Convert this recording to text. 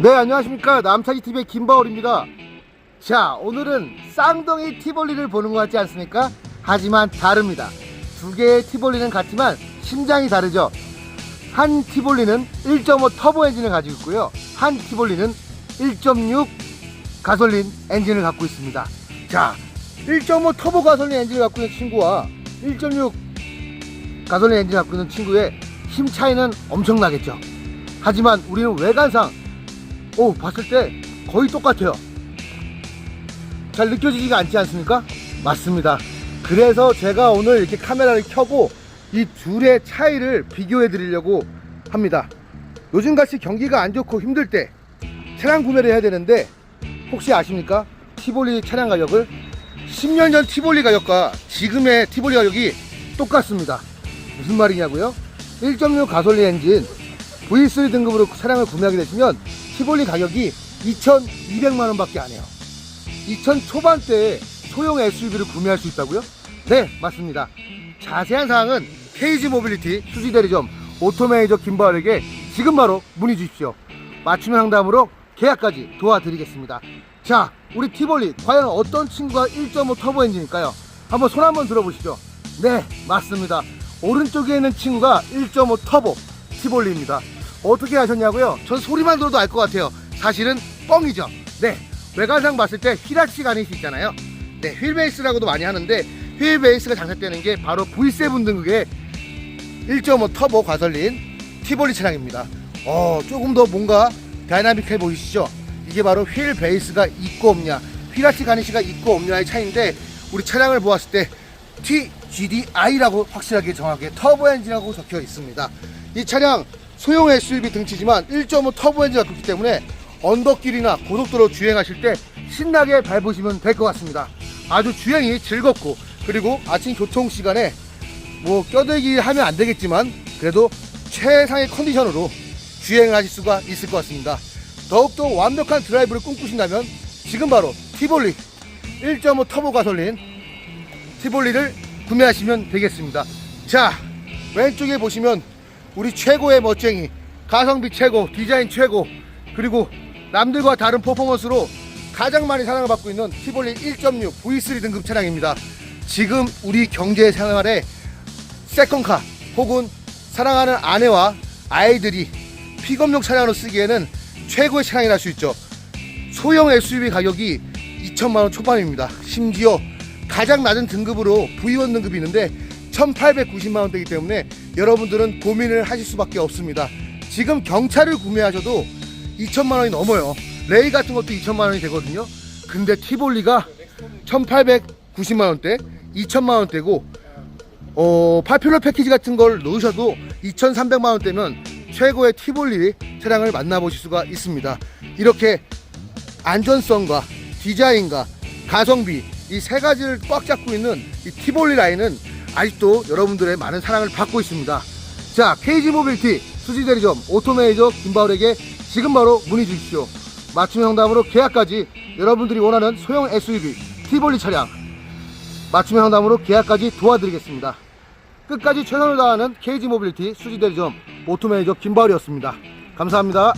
네 안녕하십니까. 남차기TV의 김바울입니다. 자 오늘은 쌍둥이 티볼리를 보는 것 같지 않습니까? 하지만 다릅니다. 두 개의 티볼리는 같지만 심장이 다르죠. 한 티볼리는 1.5 터보 엔진을 가지고 있고요. 한 티볼리는 1.6 가솔린 엔진을 갖고 있습니다. 자1.5 터보 가솔린 엔진을 갖고 있는 친구와 1.6 가솔린 엔진을 갖고 있는 친구의 힘 차이는 엄청나겠죠. 하지만 우리는 외관상 오 봤을 때 거의 똑같아요 잘 느껴지지가 않지 않습니까? 맞습니다 그래서 제가 오늘 이렇게 카메라를 켜고 이 둘의 차이를 비교해 드리려고 합니다 요즘같이 경기가 안 좋고 힘들 때 차량 구매를 해야 되는데 혹시 아십니까? 티볼리 차량 가격을 10년 전 티볼리 가격과 지금의 티볼리 가격이 똑같습니다 무슨 말이냐고요? 1.6 가솔린 엔진 V3 등급으로 차량을 구매하게 되시면 티볼리 가격이 2,200만 원 밖에 안 해요. 2천 초반대에 소형 SUV를 구매할 수 있다고요? 네, 맞습니다. 자세한 사항은 KG 모빌리티 수지 대리점 오토매니저 김바울에게 지금 바로 문의 주십시오. 맞춤 상담으로 계약까지 도와드리겠습니다. 자, 우리 티볼리 과연 어떤 친구가 1.5 터보 엔진일까요? 한번 손 한번 들어보시죠. 네, 맞습니다. 오른쪽에 있는 친구가 1.5 터보 티볼리입니다. 어떻게 하셨냐고요? 전 소리만 들어도 알 것 같아요. 사실은 뻥이죠. 네, 외관상 봤을 때 휘라치 가닛이 있잖아요. 네, 휠베이스라고도 많이 하는데 휠베이스가 장착되는 게 바로 V7 등급의 1.5 터보 가솔린 티볼리 차량입니다. 어, 조금 더 뭔가 다이나믹해 보이시죠? 이게 바로 휠 베이스가 있고 없냐, 휠아치 가니시가 있고 없냐의 차이인데 우리 차량을 보았을 때 TGDI라고 확실하게 정확하게 터보 엔진이라고 적혀 있습니다. 이 차량 소형 SUV 등치지만 1.5 터보 엔진이 있기 때문에 언덕길이나 고속도로 주행하실 때 신나게 밟으시면 될 것 같습니다. 아주 주행이 즐겁고 그리고 아침 교통 시간에 뭐 껴들기 하면 안 되겠지만 그래도 최상의 컨디션으로 주행을 하실 수가 있을 것 같습니다. 더욱더 완벽한 드라이브를 꿈꾸신다면 지금 바로 티볼리 1.5 터보 가솔린 티볼리를 구매하시면 되겠습니다. 자, 왼쪽에 보시면 우리 최고의 멋쟁이, 가성비 최고, 디자인 최고, 그리고 남들과 다른 퍼포먼스로 가장 많이 사랑을 받고 있는 티볼리 1.6 V3 등급 차량입니다. 지금 우리 경제 생활에 세컨카 혹은 사랑하는 아내와 아이들이 픽업용 차량으로 쓰기에는 최고의 차량이라 할 수 있죠. 소형 SUV 가격이 2천만 원 초반입니다. 심지어 가장 낮은 등급으로 V1 등급이 있는데 1,890만 원대이기 때문에 여러분들은 고민을 하실 수밖에 없습니다. 지금 경차를 구매하셔도 2천만 원이 넘어요. 레이 같은 것도 2천만 원이 되거든요. 근데 티볼리가 1,890만 원대, 2천만 원대고 어, 파퓰러 패키지 같은 걸 넣으셔도 2,300만 원대면 최고의 티볼리 차량을 만나보실 수가 있습니다. 이렇게 안전성과 디자인과 가성비 이 세 가지를 꽉 잡고 있는 이 티볼리 라인은 아직도 여러분들의 많은 사랑을 받고 있습니다. 자, KG 모빌티 수지 대리점 오토메이저 김바울에게 지금 바로 문의 주십시오. 맞춤 상담으로 계약까지 여러분들이 원하는 소형 SUV 티볼리 차량 맞춤 상담으로 계약까지 도와드리겠습니다. 끝까지 최선을 다하는 KG 모빌티 수지 대리점 오토메이저 김바울이었습니다. 감사합니다.